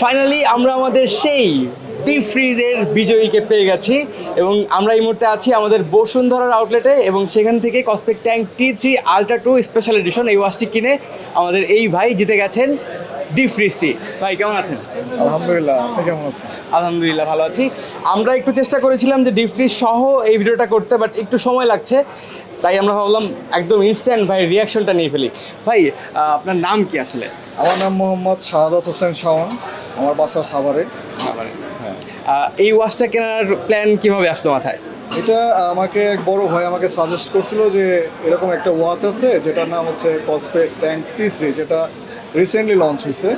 Finally আমরা আমাদের সেই ডিপ ফ্রিজের বিজয়ীকে পেয়ে গেছি এবং আমরা এই মুহূর্তে আছি আমাদের বসুন্ধরার আউটলেটে এবং সেখান থেকে Kospet tank T three ultra two special edition এই ওয়াচটি কিনে আমাদের এই ভাই জিতে গেছেন ডিপ ফ্রিজটি ভাই কেমন আছেন? আলহামদুলিল্লাহ আপনি কেমন আছেন? আলহামদুলিল্লাহ ভালো আছি। আমরা একটু চেষ্টা করেছিলাম যে ডিপ ফ্রিজ সহ এই ভিডিওটা করতে বাট একটু সময় লাগছে তাই আমরা ভাবলাম একদম ইনস্ট্যান্ট ভাই রিয়াকশনটা নিয়ে ফেলি। ভাই আপনার নাম কি আসলে? আমার নাম মোহাম্মদ শাহাদাত হোসেন শাওন। আমার বাসা সাভারে। আহ, এই ওয়াচটা কেনার প্ল্যান কীভাবে আসলো মাথায়? এটা আমাকে এক বড় ভাই আমাকে সাজেস্ট করছিল যে এরকম একটা ওয়াচ আছে যেটার নাম হচ্ছে কসপেক ট্যাঙ্ক টি থ্রি যেটা রিসেন্টলি লঞ্চ হয়েছে।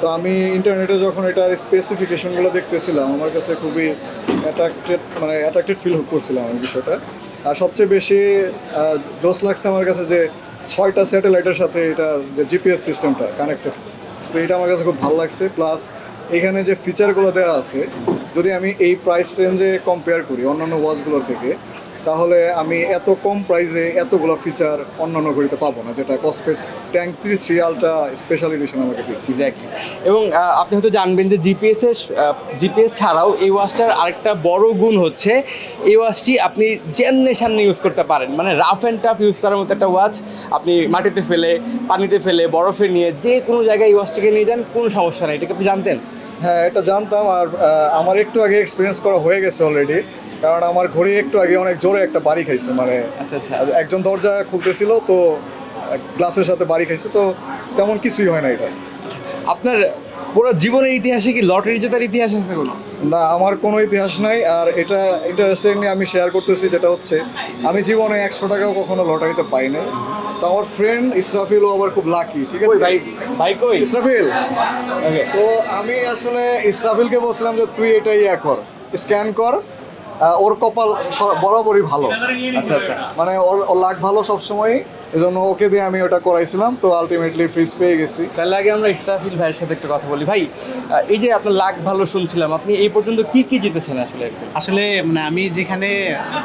তো আমি ইন্টারনেটে যখন এটার স্পেসিফিকেশনগুলো দেখতেছিলাম আমার কাছে খুবই অ্যাট্রাক্টেড মানে অ্যাট্রাক্টেড ফিল করছিলাম আমি বিষয়টা। আর সবচেয়ে বেশি জোস লাগছে আমার কাছে যে ছয়টা স্যাটেলাইটের সাথে এটা যে জিপিএস সিস্টেমটা কানেক্টেড তো এটা আমার কাছে খুব ভালো লাগছে। প্লাস এখানে যে ফিচারগুলো দেওয়া আছে, যদি আমি এই প্রাইস রেঞ্জে কম্পেয়ার করি অন্যান্য ওয়াচগুলোর থেকে তাহলে আমি এত কম প্রাইসে এতগুলো ফিচার অন্যান্য ঘড়িতে পাবো না যেটা Kospet tank three three ultra special edition আমাকে দিচ্ছি এক্স্যাক্টলি এবং আপনি হয়তো জানবেন যে জিপিএস এর জিপিএস ছাড়াও এই ওয়াচটার আরেকটা বড় গুণ হচ্ছে এই ওয়াচটি আপনি যেমনি সামনে ইউজ করতে পারেন মানে রাফ অ্যান্ড টাফ ইউজ করার মতো একটা ওয়াচ আপনি মাটিতে ফেলে পানিতে ফেলে বরফে নিয়ে যে কোনো জায়গায় এই ওয়াচটিকে নিয়ে যান কোনো সমস্যা নেই। এটাকে আপনি জানতেন? হ্যাঁ এটা জানতাম আর আমার একটু আগে এক্সপিরিয়েন্স করা হয়ে গেছে অলরেডি কারণ আমার ঘড়ি একটু আগে অনেক জোরে একটা বাড়ি খাইছে মানে আচ্ছা আচ্ছা। একজন দরজা খুলতেছিল তো গ্লাসের সাথে বাড়ি খাইছে তো তেমন কিছুই হয় না এটা আপনার পুরো জীবনের ইতিহাসে কি লটারি জেতার ইতিহাস আছে কোনো? না আমার কোনো ইতিহাস নাই আর এটা ইন্টারেস্টিংলি আমি শেয়ার করতেছি যেটা হচ্ছে আমি জীবনে একশো টাকাও কখনো লটারিতে পাই না তো আমার ফ্রেন্ড ইসরাফিলও আবার খুব লাকি ঠিক আছে? ইসরাফিল. তো আমি আসলে ইসরাফিলকে বলছিলাম যে তুই এটাই ইয়া কর স্ক্যান কর ওর কপাল বরাবরই ভালো। আচ্ছা আচ্ছা। মানে ওর ওর লাখ ভালো সবসময় এই জন্য ওকে দিয়ে আমি ওটা করাইছিলাম তো আলটিমেটলি ফ্রিজ পেয়ে গেছি। তাহলে আগে আমরা ইসরাফিল ভাইয়ের সাথে একটা কথা বলি। ভাই এই যে আপনার লাখ ভালো শুনছিলাম আপনি এই পর্যন্ত কি কি জিতেছেন আসলে আসলে মানে আমি যেখানে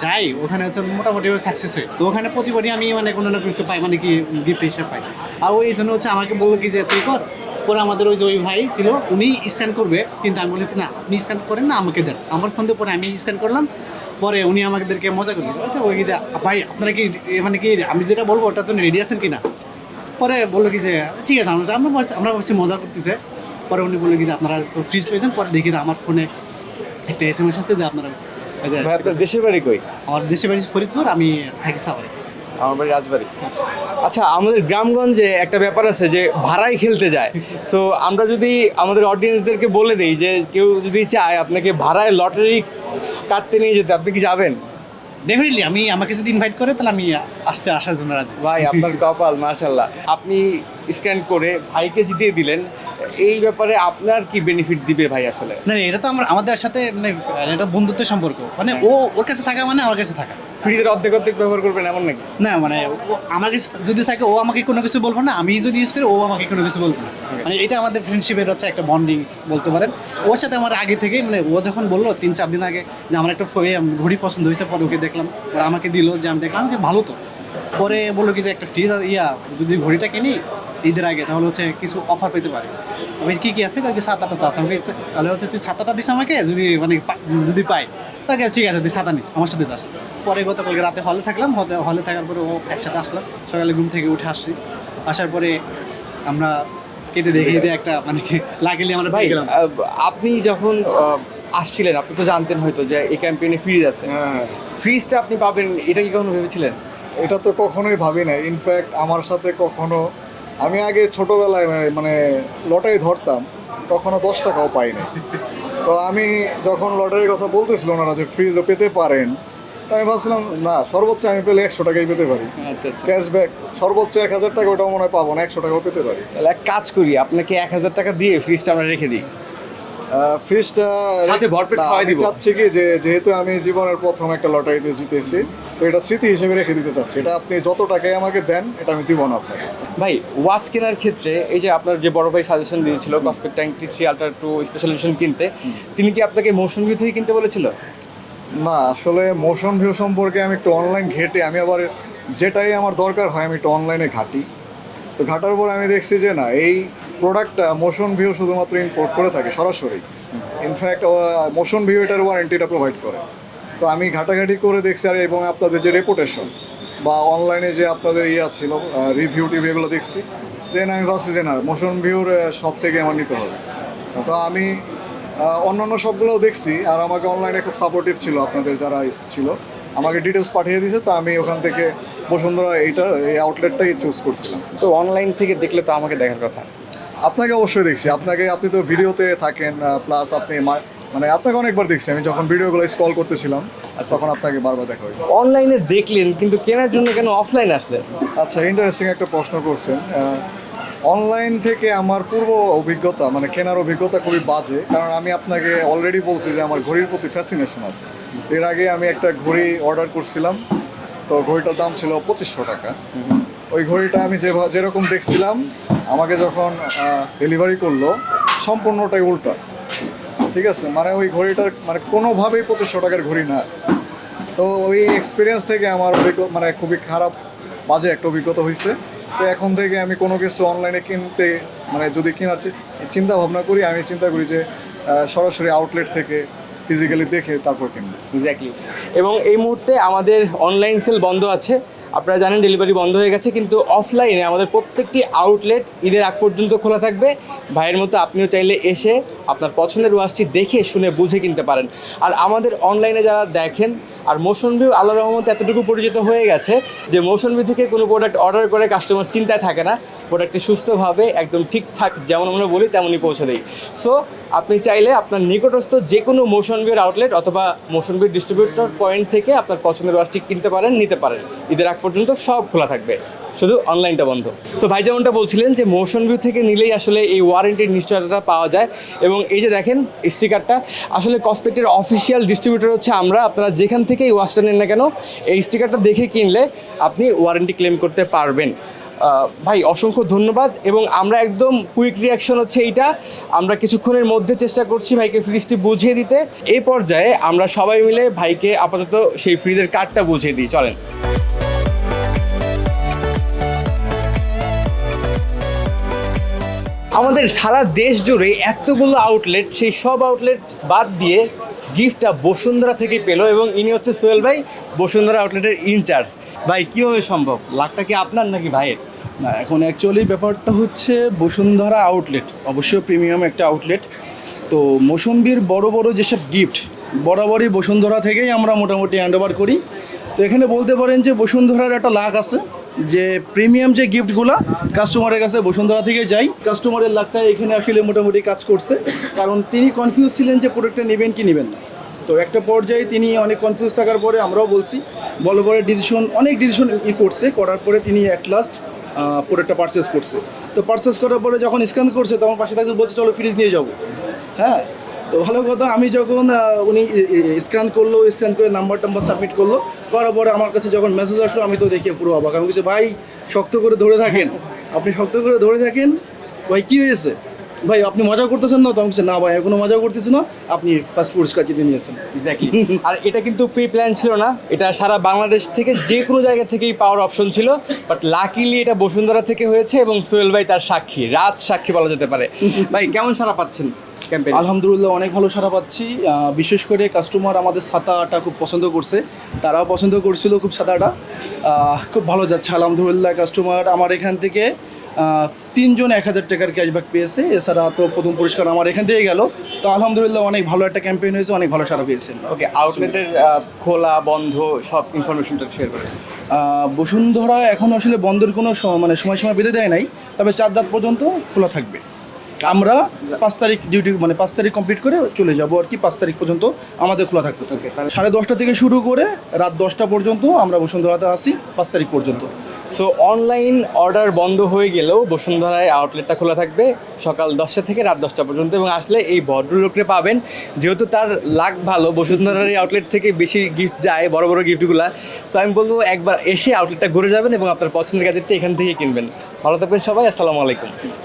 যাই ওখানে হচ্ছে মোটামুটি সাকসেস হই তো ওখানে প্রতিবারই আমি মানে কোনো না কিছু পাই মানে কি গিফট হিসেবে পাই। আর ওই জন্য হচ্ছে আমাকে বলল কি যে তুই কর। পরে আমাদের ওই যে ওই ভাই ছিল উনি স্ক্যান করবে। কিন্তু আমি বলি না আপনি স্ক্যান করেন না আমাকে দেন। আমার ফোন দিয়ে পরে আমি স্ক্যান করলাম। পরে উনি আমাদেরকে মজা করে দিয়েছে। ওই কি ভাই আপনারা কি মানে কি আমি যেটা বলব ওটার জন্য রেডি আছেন কিনা? পরে বলল কি যে ঠিক আছে আমরা আমরা ভাবছি- ভাবছি মজা করতেছে। পরে উনি বলল কি যে আপনারা তো ফ্রিজ পেয়েছেন? পরে দেখি না আমার ফোনে একটা এস এম এস আছে যে আপনারা দেশের বাড়ি কই? আমার দেশের বাড়ি ফরিদপুর আমি থাকি সাভারে। আমার বাড়ি রাজবাড়ি। আচ্ছা। আমাদের গ্রামগঞ্জে একটা ব্যাপার আছে যে ভাড়ায় খেলতে যায়। সো আমরা যদি আমাদের অডিয়েন্সদেরকে বলে দিই যে কেউ যদি চায় আপনাকে ভাড়ায় লটারি কাটতে নিয়ে যেতে আপনি কি যাবেন? ডেফিনেটলি আমি আমাকে যদি ইনভাইট করে তাহলে আমি আসতে আসার জন্য রাজি। ভাই আপনার কপাল মার্শাল্লাহ আপনি স্ক্যান করে ভাইকে জিতিয়ে দিলেন। এই ব্যাপারে আপনার কি বেনিফিট দিবে ভাই আসলে? না না, এটা তো আমার আমাদের সাথে মানে এটা বন্ধুত্বের সম্পর্ক। মানে ও ওর কাছে থাকা মানে আমার কাছে থাকা। ফ্রিজের অর্ধেক অর্ধেক ব্যবহার করবেন এমন নাকি? না মানে আমার যদি থাকে ও আমাকে কোনো কিছু বলব না আমি যদি ইউজ করি ও আমাকে কোনো কিছু বলব না। মানে এটা আমাদের ফ্রেন্ডশিপের হচ্ছে একটা বন্ডিং বলতে পারেন। ওর সাথে আমার আগে থেকে মানে ও যখন বলল তিন চার দিন আগে যে আমার একটা ঘড়ি পছন্দ হয়েছে পরে ওকে দেখলাম ওরা আমাকে দিল যে আমি দেখলাম আমাকে ভালো তো। পরে বলল কি যে একটা ফ্রিজ ইয়া যদি ঘড়িটা কিনি ঈদের আগে তাহলে হচ্ছে কিছু অফার পেতে পারে। আমি কী কী আছে? কি সাত আটটা আছে। আমাকে তাহলে হচ্ছে তুই সাত আটটা দিস আমাকে যদি মানে যদি পাই। তাকে ঠিক আছে তুই সাতা নিস আমার সাথে যাস। পরে গতকালকে রাতে হলে থাকলাম হলে- থাকার পরে ও একসাথে আসলাম। সকালে ঘুম থেকে উঠে আসছি। আসার পরে আমরা কেটে দেখে দিয়ে একটা মানে লাগেলি আমরা ভাই আপনি যখন আসছিলেন আপনি তো জানতেন হয়তো যে এই ক্যাম্পেইনে ফ্রিজ আছে। হ্যাঁ। ফ্রিজটা আপনি পাবেন এটা কি কখনো ভেবেছিলেন? এটা তো কখনোই ভাবি না ইনফ্যাক্ট আমার সাথে কখনো আমি আগে ছোটবেলায় মানে লটারি ধরতাম কখনো দশ টাকাও পাইনি তো আমি যখন লটারির কথা বলতেছিল ওনারা যে ফ্রিজও পেতে পারেন তো আমি ভাবছিলাম না সর্বোচ্চ আমি পেলে একশো টাকাই পেতে পারি। আচ্ছা আচ্ছা। ক্যাশব্যাক সর্বোচ্চ এক হাজার টাকা ওটাও মনে হয় পাবো না একশো টাকাও পেতে পারি। তাহলে এক কাজ করি আপনাকে এক হাজার টাকা দিয়ে ফ্রিজটা আমরা রেখে দিই। ফ্রিজটা সাথে ভরপেট খাওয়াই দিব। চাচ্ছি কি যে যেহেতু আমি জীবনের প্রথম একটা লটারিতে জিতেছি তো এটা স্মৃতি হিসেবে রেখে দিতে চাচ্ছি। এটা আপনি যত টাকাই আমাকে দেন এটা আমি দিব না আপনাকে। ভাই ওয়াচ কেনার ক্ষেত্রে এই যে আপনার যে বড় ভাই সাজেশন দিয়েছিল Kospet tank T three ultra two special edition কিনতে তিনি কি আপনাকে মোশন ভিউ থেকে কিনতে বলেছিল? না আসলে মোশন ভিউ সম্পর্কে আমি একটু অনলাইন ঘেটে আমি আবার যেটাই আমার দরকার হয় আমি একটু অনলাইনে ঘাটি। তো ঘাটার পর আমি দেখছি যে না এই প্রোডাক্টটা মোশন ভিউ শুধুমাত্র ইম্পোর্ট করে থাকে, সরাসরি। ইনফ্যাক্ট মোশন ভিউ এটার ওয়ারেন্টিটা প্রোভাইড করে। তো আমি ঘাটাঘাটি করে দেখছি, আর এবং আপনাদের যে রেপুটেশন বা অনলাইনে যে আপনাদের ইয়ে ছিল রিভিউ টিভিউ এগুলো দেখছি দেন আমি ভাবছি যে না মোশন ভিউর সব থেকে আমার নিতে হবে। তো আমি অন্যান্য সবগুলোও দেখছি, আর আমাকে অনলাইনে খুব সাপোর্টিভ ছিল আপনাদের যারা ছিল। আমাকে ডিটেলস পাঠিয়ে দিয়েছে, তো আমি ওখান থেকে বসুন্ধরা এইটা, এই আউটলেটটাই চুজ করছিলাম। তো অনলাইন থেকে দেখলে তো আমাকে দেখার কথা। আপনাকে অবশ্যই দেখছি। আপনাকে আপনি তো ভিডিওতে থাকেন প্লাস আপনি মানে আপনাকে অনেকবার দেখছি। আমি যখন ভিডিওগুলো স্ক্রল করতেছিলাম তখন আপনাকে বারবার দেখা হয় অনলাইনে দেখলেন কিন্তু কেনার জন্য কেন অফলাইন আসলেন? আচ্ছা ইন্টারেস্টিং একটা প্রশ্ন করছেন। অনলাইন থেকে আমার পূর্ব অভিজ্ঞতা মানে কেনার অভিজ্ঞতা খুবই বাজে। কারণ আমি আপনাকে অলরেডি বলছি যে আমার ঘড়ির প্রতি ফ্যাসিনেশন আছে। এর আগে আমি একটা ঘড়ি অর্ডার করছিলাম। তো ঘড়িটার দাম ছিল পঁচিশশো টাকা। ওই ঘড়িটা আমি যে যেরকম দেখছিলাম, আমাকে যখন ডেলিভারি করল, সম্পূর্ণটাই উল্টা। ঠিক আছে? মানে ওই ঘড়িটার মানে কোনোভাবেই পঁচিশশো টাকার ঘড়ি না। তো ওই এক্সপিরিয়েন্স থেকে আমার মানে খুবই খারাপ, বাজে একটা অভিজ্ঞতা হয়েছে তো এখন থেকে আমি কোনো কিছু অনলাইনে কিনতে মানে যদি কেনার চিন্তা ভাবনা করি, আমি চিন্তা করি যে সরাসরি আউটলেট থেকে ফিজিক্যালি দেখে তারপর কিনবো। এক্স্যাক্টলি এবং এই মুহূর্তে আমাদের অনলাইন সেল বন্ধ আছে। আপনারা জানেন ডেলিভারি বন্ধ হয়ে গেছে, কিন্তু অফলাইনে আমাদের প্রত্যেকটি আউটলেট ঈদের আগ পর্যন্ত খোলা থাকবে। ভাইয়ের মতো আপনিও চাইলে এসে আপনার পছন্দের ওয়াশটি দেখে, শুনে, বুঝে কিনতে পারেন। আর আমাদের অনলাইনে যারা দেখেন, আর মোশন ভিউ আল্লাহ রহমত এতটুকু পরিচিত হয়ে গেছে যে ভিউ থেকে কোনো প্রোডাক্ট অর্ডার করে কাস্টমার চিন্তায় থাকে না। প্রোডাক্টটি সুস্থভাবে একদম ঠিকঠাক যেমন আমরা বলি তেমনই পৌঁছে দেই সো আপনি চাইলে আপনার নিকটস্থ যে কোনো ভিউর আউটলেট অথবা ভিউ ডিস্ট্রিবিউটর পয়েন্ট থেকে আপনার পছন্দের ওয়াচটি কিনতে পারেন, নিতে পারেন। ঈদের আগ পর্যন্ত সব খোলা থাকবে। শুধু অনলাইনটা বন্ধ। সো ভাই যেমনটা বলছিলেন যে মোশন ভিউ থেকে নিলেই আসলে এই ওয়ারেন্টির নিশ্চয়তাটা পাওয়া যায় এবং এই যে দেখেন স্টিকারটা আসলে কসপেক্টের অফিসিয়াল ডিস্ট্রিবিউটর হচ্ছে আমরা। আপনারা যেখান থেকে এই ওয়াচটা নেন না কেন, এই স্টিকারটা দেখে কিনলে আপনি ওয়ারেন্টি ক্লেম করতে পারবেন। ভাই, অসংখ্য ধন্যবাদ এবং আমরা একদম কুইক রিয়াকশন হচ্ছে এইটা। আমরা কিছুক্ষণের মধ্যে চেষ্টা করছি ভাইকে ফ্রিজটি বুঝিয়ে দিতে। এই পর্যায়ে আমরা সবাই মিলে ভাইকে আপাতত সেই ফ্রিজের কার্ডটা বুঝিয়ে দিই। চলেন। আমাদের সারা দেশ জুড়ে এতগুলো আউটলেট সেই সব আউটলেট বাদ দিয়ে গিফটটা বসুন্ধরা থেকে পেল এবং ইনি হচ্ছে সোহেল ভাই, বসুন্ধরা আউটলেটের ইনচার্জ ভাই, কীভাবে সম্ভব? লাখটা কি আপনার নাকি ভাইয়ের? না, এখন অ্যাকচুয়ালি ব্যাপারটা হচ্ছে বসুন্ধরা আউটলেট অবশ্যই প্রিমিয়াম একটা আউটলেট তো মৌসুম্বির বড় বড় যেসব গিফট বরাবরই বসুন্ধরা থেকেই আমরা মোটামুটি হ্যান্ড ওভার করি। তো এখানে বলতে পারেন যে বসুন্ধরার একটা লাখ আছে, যে প্রিমিয়াম যে গিফটগুলো কাস্টমারের কাছে বসুন্ধরা থেকে যাই কাস্টমারের লাখটা এখানে আসলে মোটামুটি কাজ করছে। কারণ তিনি কনফিউজ ছিলেন যে প্রোডাক্টটা নেবেন কি নেবেন না। তো একটা পর্যায়ে তিনি অনেক কনফিউজ থাকার পরে আমরাও বলছি বলো পরে ডিসিশন অনেক ডিসিশন ই করছে, করার পরে তিনি অ্যাট লাস্ট প্রোডাক্টটা পারচেস করছে। তো পারচেস করার পরে যখন স্ক্যান করছে, তখন পাশে থাকতে বলছে, চলো ফ্রিজ নিয়ে যাব। হ্যাঁ? তো ভালো কথা, আমি যখন উনি স্ক্যান করল স্ক্যান করে নাম্বার টাম্বার সাবমিট করল, করার পরে আমার কাছে যখন মেসেজ আসলো, আমি তো দেখে পুরো অবাক। আমি কিছু ভাই, শক্ত করে ধরে থাকেন। আপনি শক্ত করে ধরে থাকেন, ভাই, কী হয়েছে? ভাই আপনি মজা করতেছেন না? তো আমি না ভাই এখনও মজা করতেছি না। আপনি ফার্স্ট পুরস্কার জিতে নিয়েছেন। এক্স্যাক্টলি আর এটা কিন্তু প্রি প্ল্যান ছিল না। এটা সারা বাংলাদেশ থেকে যে কোনো জায়গা থেকেই পাওয়ার অপশন ছিল। বাট লাকিলি এটা বসুন্ধরা থেকে হয়েছে এবং সোহেল ভাই তার সাক্ষী। রাত সাক্ষী বলা যেতে পারে। ভাই কেমন সারা পাচ্ছেন ক্যাম্পেইন আলহামদুলিল্লাহ অনেক ভালো সারা পাচ্ছি। বিশেষ করে কাস্টমার আমাদের ছাতাটা খুব পছন্দ করছে। তারাও পছন্দ করছিল খুব ছাতাটা। খুব ভালো যাচ্ছে আলহামদুলিল্লাহ কাস্টমার আমার এখান থেকে তিনজন এক হাজার টাকার ক্যাশব্যাক পেয়েছে। এছাড়া তো প্রথম পুরস্কার আমার এখান থেকে গেল। তো আলহামদুলিল্লাহ অনেক ভালো একটা ক্যাম্পেইন হয়েছে অনেক ভালো সারা পেয়েছেন ওকে আউটলেটের খোলা বন্ধ সব ইনফরমেশনটা শেয়ার করেন বসুন্ধরা এখন আসলে বন্ধের কোনো মানে সময়সীমা বেঁধে দেয় নাই তবে চার রাত পর্যন্ত খোলা থাকবে। আমরা পাঁচ তারিখ ডিউটি মানে পাঁচ তারিখ কমপ্লিট করে চলে যাব আর কি পাঁচ তারিখ পর্যন্ত আমাদের খোলা থাকতেছে। সাড়ে দশটা থেকে শুরু করে রাত দশটা পর্যন্ত আমরা বসুন্ধরাতে আসি পাঁচ তারিখ পর্যন্ত। সো অনলাইন অর্ডার বন্ধ হয়ে গেলেও বসুন্ধরায় আউটলেটটা খোলা থাকবে সকাল দশটা থেকে রাত দশটা পর্যন্ত এবং আসলে এই ভদ্রলোককে পাবেন। যেহেতু তার লাখ ভালো বসুন্ধরার এই আউটলেট থেকে বেশি গিফট যায়, বড় বড় গিফটগুলো সো আমি বলব একবার এসে আউটলেটটা ঘুরে যাবেন এবং আপনার পছন্দের গ্যাজেটটা এখান থেকে কিনবেন। ভালো থাকবেন সবাই, আসসালামু আলাইকুম।